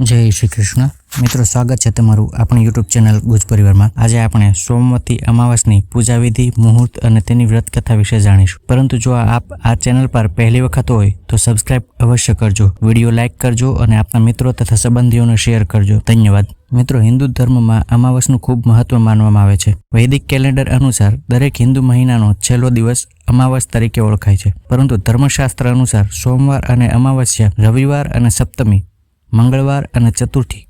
જય શ્રી કૃષ્ણ. મિત્રો, સ્વાગત છે તમારું આપણી યુટ્યુબ ચેનલ ગુજ પરિવારમાં. આજે આપણે સોમવતી અમાવસની પૂજા વિધિ મુહૂર્ત અને તેની વ્રત કથા વિશે જાણીશું. પરંતુ જો આપ આ ચેનલ પર પહેલી વખત હોય, તો સબસ્ક્રાઇબ અવશ્ય કરજો, વીડિયો લાઇક કરજો અને આપના મિત્રો તથા સંબંધીઓને શેર કરજો. ધન્યવાદ. મિત્રો, હિન્દુ ધર્મમાં અમાવસનું ખૂબ મહત્વ માનવામાં આવે છે. વૈદિક કેલેન્ડર અનુસાર દરેક હિન્દુ મહિનાનો છેલ્લો દિવસ અમાવસ તરીકે ઓળખાય છે. પરંતુ ધર્મશાસ્ત્ર અનુસાર સોમવાર અને અમાવસ્યા રવિવાર અને સપ્તમી મંગળવાર અને ચતુર્થી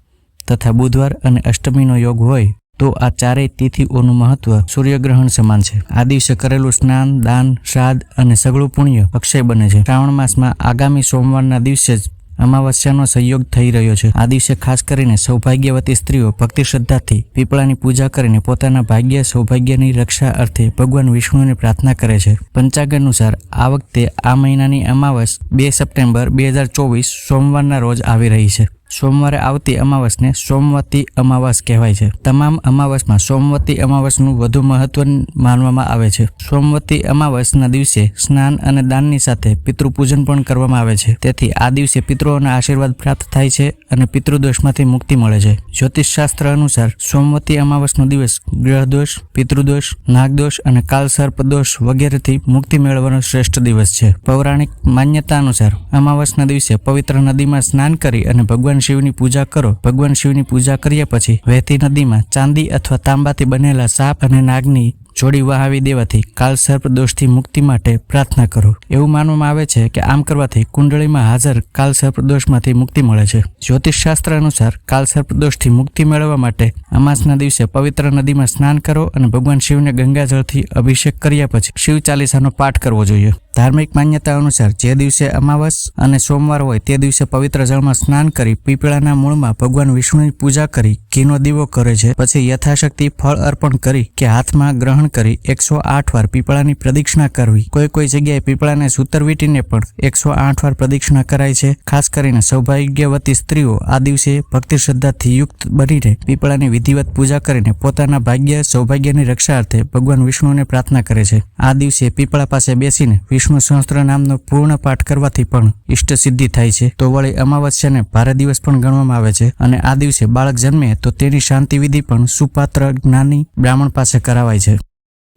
તથા બુધવાર અને અષ્ટમીનો યોગ હોય તો આ ચારેય તિથિઓનું મહત્વ સૂર્યગ્રહણ સમાન છે. આ દિવસે કરેલું સ્નાન, દાન, શ્રાદ્ધ અને સઘળું પુણ્ય અક્ષય બને છે. શ્રાવણ માસમાં આગામી સોમવારના દિવસે જ અમાવસ્યાનો સંયોગ થઈ રહ્યો છે. આ દિવસે ખાસ કરીને સૌભાગ્યવતી સ્ત્રીઓ ભક્તિ શ્રદ્ધાથી પીપળાની પૂજા કરીને પોતાના ભાગ્ય સૌભાગ્યની રક્ષા અર્થે ભગવાન વિષ્ણુને પ્રાર્થના કરે છે. પંચાગ અનુસાર આ વખતે આ મહિનાની અમાવસ બે સપ્ટેમ્બર બે હજાર ચોવીસ સોમવારના રોજ આવી રહી છે. સોમવારે આવતી અમાવસને સોમવતી અમાવસ કહેવાય છે. તમામ અમાવસમાં સોમવતી અમાવસનું વધુ મહત્વ માનવામાં આવે છે. સોમવતી અમાવસના દિવસે સ્નાન અને દાનની સાથે પિતૃપૂજન પણ કરવામાં આવે છે. તેથી આ દિવસે પિતૃઓના આશીર્વાદ પ્રાપ્ત થાય છે અને પિતૃદોષમાંથી મુક્તિ મળે છે. જ્યોતિષશાસ્ત્ર અનુસાર સોમવતી અમાવસનો દિવસ ગ્રહદોષ, પિતૃદોષ, નાગદોષ અને કાલસર્પ દોષ વગેરેથી મુક્તિ મેળવવાનો શ્રેષ્ઠ દિવસ છે. પૌરાણિક માન્યતા અનુસાર અમાવસના દિવસે પવિત્ર નદીમાં સ્નાન કરી અને ભગવાન શિવની પૂજા કરો. ભગવાન શિવની પૂજા કર્યા પછી વહેતી નદીમાં ચાંદી અથવા તાંબાથી બનેલા સાપ અને નાગની જોડી વહાવી દેવાથી કાલ દોષથી મુક્તિ માટે પ્રાર્થના કરો. એવું માનવામાં આવે છે કે આમ કરવાથી કુંડળીમાં હાજર કાલ દોષમાંથી મુક્તિ મળે છે. જ્યોતિષશાસ્ત્ર અનુસાર કાલ દોષથી મુક્તિ મેળવવા માટે અમાસના દિવસે પવિત્ર નદીમાં સ્નાન કરો અને ભગવાન શિવને ગંગાજળથી અભિષેક કર્યા પછી શિવ ચાલીસાનો પાઠ કરવો જોઈએ. ધાર્મિક માન્યતા અનુસાર જે દિવસે અમાવસ અને સોમવાર હોય તે દિવસે પવિત્ર જળમાં સ્નાન કરી પીપળાના મૂળમાં ભગવાન વિષ્ણુની પૂજા કરી ઘીનો દીવો કરે છે. પછી યથાશક્તિ ફળ અર્પણ કરી કે હાથમાં ગ્રહણ કરી એકસો આઠ વાર પીપળાની પ્રદક્ષિણા કરવી. કોઈ કોઈ જગ્યાએ પીપળાને સૂતર વીટીને પણ એકસો આઠ વાર પ્રદક્ષિણા કરાય છે. ખાસ કરીને સૌભાગ્યવતી સ્ત્રીઓ આ દિવસે ભક્તિ શ્રદ્ધાથી યુક્ત બનીને પીપળાની વિધિવત પૂજા કરીને પોતાના ભાગ્ય સૌભાગ્યની રક્ષા અર્થે ભગવાન વિષ્ણુને પ્રાર્થના કરે છે. આ દિવસે પીપળા પાસે બેસીને વિષ્ણુ સહસ્ત્ર નામનો પૂર્ણ પાઠ કરવાથી પણ ઇષ્ટ સિદ્ધિ થાય છે. તો વળી અમાવસ્યાને ભારે દિવસ પણ ગણવામાં આવે છે અને આ દિવસે બાળક જન્મે તો તેની શાંતિ વિધિ પણ સુપાત્ર જ્ઞાની બ્રાહ્મણ પાસે કરાવાય છે.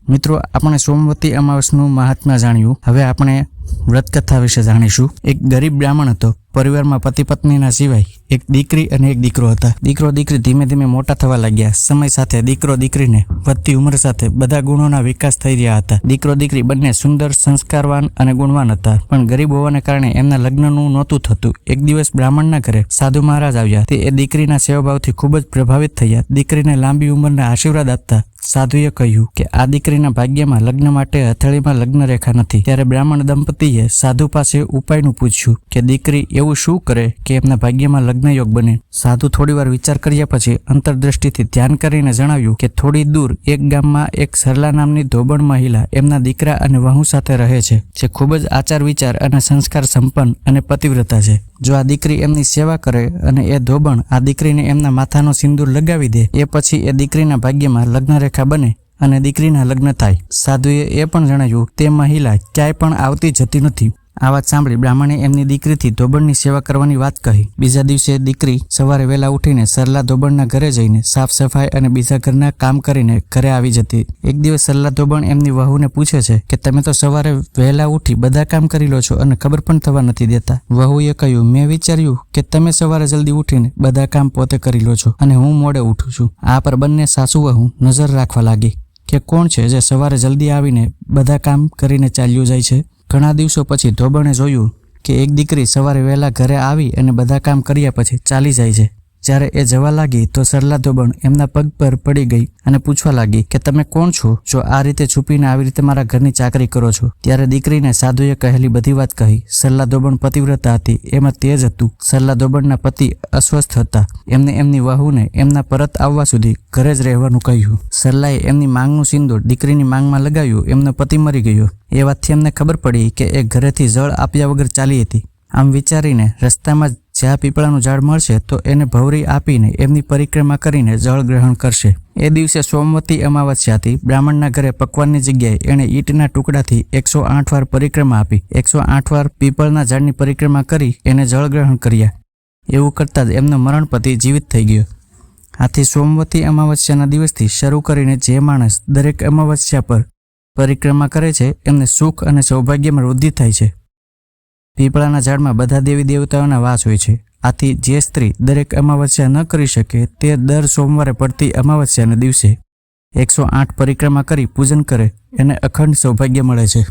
મિત્રો, આપણે સોમવતી અમાવસનું મહાત્મા જાણ્યું. હવે આપણે વ્રતકથા વિશે જાણીશું. એક ગરીબ બ્રાહ્મણ હતો. પરિવારમાં પતિ પત્નીના સિવાય એક દીકરી અને એક દીકરો હતા. દીકરો દીકરી ધીમે ધીમે મોટા થવા લાગ્યા. સમય સાથે દીકરો દીકરીને વધતી ઉંમર સાથે બધા ગુણોના વિકાસ થઈ રહ્યા હતા. દીકરો દીકરી બંને સુંદર, સંસ્કારવાન અને ગુણવાન હતા. પણ ગરીબ હોવાને કારણે એમના લગ્નનું નહોતું થતું. એક દિવસ બ્રાહ્મણના ઘરે સાધુ મહારાજ આવ્યા. તે એ દીકરીના સેવાભાવથી ખૂબ જ પ્રભાવિત થયા. દીકરીને લાંબી ઉંમરના આશીર્વાદ આપતા સાધુએ કહ્યું કે, આ દીકરીના ભાગ્યમાં લગ્ન માટે હથેળીમાં લગ્ન રેખા નથી. ત્યારે બ્રાહ્મણ દંપતીએ સાધુ પાસે ઉપાયનું પૂછ્યું કે, દીકરી એવું શું કરે કે એમના ભાગ્યમાં લગ્ન યોગ બને. સાધુ થોડીવાર વિચાર કર્યા પછી અંતરદ્રષ્ટિથી ધ્યાન કરીને જણાવ્યું કે થોડી દૂર એક ગામમાં એક સરલા નામની ધોબણ મહિલા એમના દીકરા અને વહુ સાથે રહે છે, જે ખૂબ જ આચાર વિચાર અને સંસ્કાર સંપન્ન અને પતિવ્રતા છે. જો આ દીકરી એમની સેવા કરે અને એ ધોબણ આ દીકરીને એમના માથાનો સિંદૂર લગાવી દે, એ પછી એ દીકરીના ભાગ્યમાં લગ્નરેખા બને અને દીકરીના લગ્ન થાય. સાધુએ એ પણ જણાવ્યું, તે મહિલા ક્યાંય પણ આવતી જતી નથી. આ વાત સાંભળી બ્રાહ્મણે એમની દીકરીથી ધોબણની સેવા કરવાની વાત કહી. બીજા દિવસે દીકરી સવારે વહેલા ઉઠીને સરલા ધોબણના ઘરે જઈને સાફ સફાઈ અને બીજા ઘરના કામ કરીને ઘરે આવી જતી. એક દિવસ સરલા ધોબણ એમની વહુને પૂછે છે કે તમે તો સવારે વહેલા ઉઠી બધા કામ કરી લો છો અને ખબર પણ થવા નથી દેતા. વહુએ કહ્યું, મેં વિચાર્યું કે તમે સવારે જલ્દી ઉઠીને બધા કામ પોતે કરી લો છો અને હું મોડે ઉઠું છું. આ પર બંને સાસુ વહુ નજર રાખવા લાગી કે કોણ છે જે સવારે જલ્દી આવીને બધા કામ કરીને ચાલ્યું જાય છે? ઘણા દિવસો પછી ધોબણે જોયું કે એક દીકરી સવારે વહેલા ઘરે આવી અને બધા કામ કર્યા પછી ચાલી જાય છે. જ્યારે એ જવા લાગી તો સરલા ધોબણ એમના પગ પર પડી ગઈ અને પૂછવા લાગી કે તમે કોણ છો? જો આ રીતે છુપીને આવી રીતે મારા ઘરની ચાકરી કરો છો, ત્યારે દીકરીને સાધુએ કહેલી બધી વાત કહી. સરલા ધોબણ પતિવ્રતા હતી, એમાં તેજ હતું. સરલા ધોબણના પતિ અસ્વસ્થ હતા. એમને એમની વહુને એમના પરત આવવા સુધી ઘરે જ રહેવાનું કહ્યું. સરલાએ એમની માંગનું સિંદૂર દીકરીની માંગમાં લગાવ્યું. એમનો પતિ મરી ગયો. એ વાતથી એમને ખબર પડી કે એ ઘરેથી જળ આપ્યા વગર ચાલી હતી. આમ વિચારીને રસ્તામાં જ્યાં પીપળાનું ઝાડ મળશે, તો એને ભવરી આપીને એમની પરિક્રમા કરીને જળ ગ્રહણ કરશે. એ દિવસે સોમવતી અમાવસ્યાથી બ્રાહ્મણના ઘરે પકવાનની જગ્યાએ એણે ઈંટના ટુકડાથી એકસો આઠ વાર પરિક્રમા આપી, એકસો આઠ વાર પીપળના ઝાડની પરિક્રમા કરી એને જળ ગ્રહણ કર્યા. એવું કરતાં જ એમનો મરણપતિ જીવિત થઈ ગયો. આથી સોમવતી અમાવસ્યાના દિવસથી શરૂ કરીને જે માણસ દરેક અમાવસ્યા પર પરિક્રમા કરે છે, એમને સુખ અને સૌભાગ્યમાં વૃદ્ધિ થાય છે. પીપળાના ઝાડમાં બધા દેવી દેવતાઓના વાસ હોય છે. આથી જે સ્ત્રી દરેક અમાવસ્યા ન કરી શકે તે દર સોમવારે પડતી અમાવસ્યાના દિવસે એકસો આઠ પરિક્રમા કરી પૂજન કરે એને અખંડ સૌભાગ્ય મળે છે.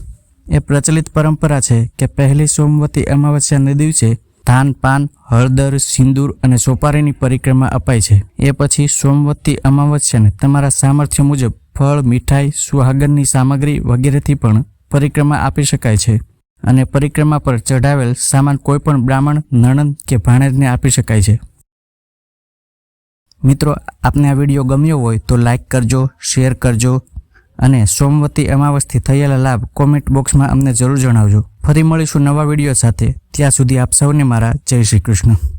એ પ્રચલિત પરંપરા છે કે પહેલી સોમવતી અમાવસ્યાના દિવસે ધાન, પાન, હળદર, સિંદૂર અને સોપારીની પરિક્રમા અપાય છે. એ પછી સોમવતી અમાવસ્યાને તમારા સામર્થ્ય મુજબ ફળ, મીઠાઈ, સુહાગનની સામગ્રી વગેરેથી પણ પરિક્રમા આપી શકાય છે. અને પરિક્રમા પર ચઢાવેલ સામાન કોઈપણ બ્રાહ્મણ, નણંદ કે ભાણેજને આપી શકાય છે. મિત્રો, આપને આ વીડિયો ગમ્યો હોય તો લાઈક કરજો, શેર કરજો અને સોમવતી અમાવસથી થયેલા લાભ કોમેન્ટ બોક્સમાં અમને જરૂર જણાવજો. ફરી મળીશું નવા વીડિયો સાથે. ત્યાં સુધી આપ સૌને મારા જય શ્રી કૃષ્ણ.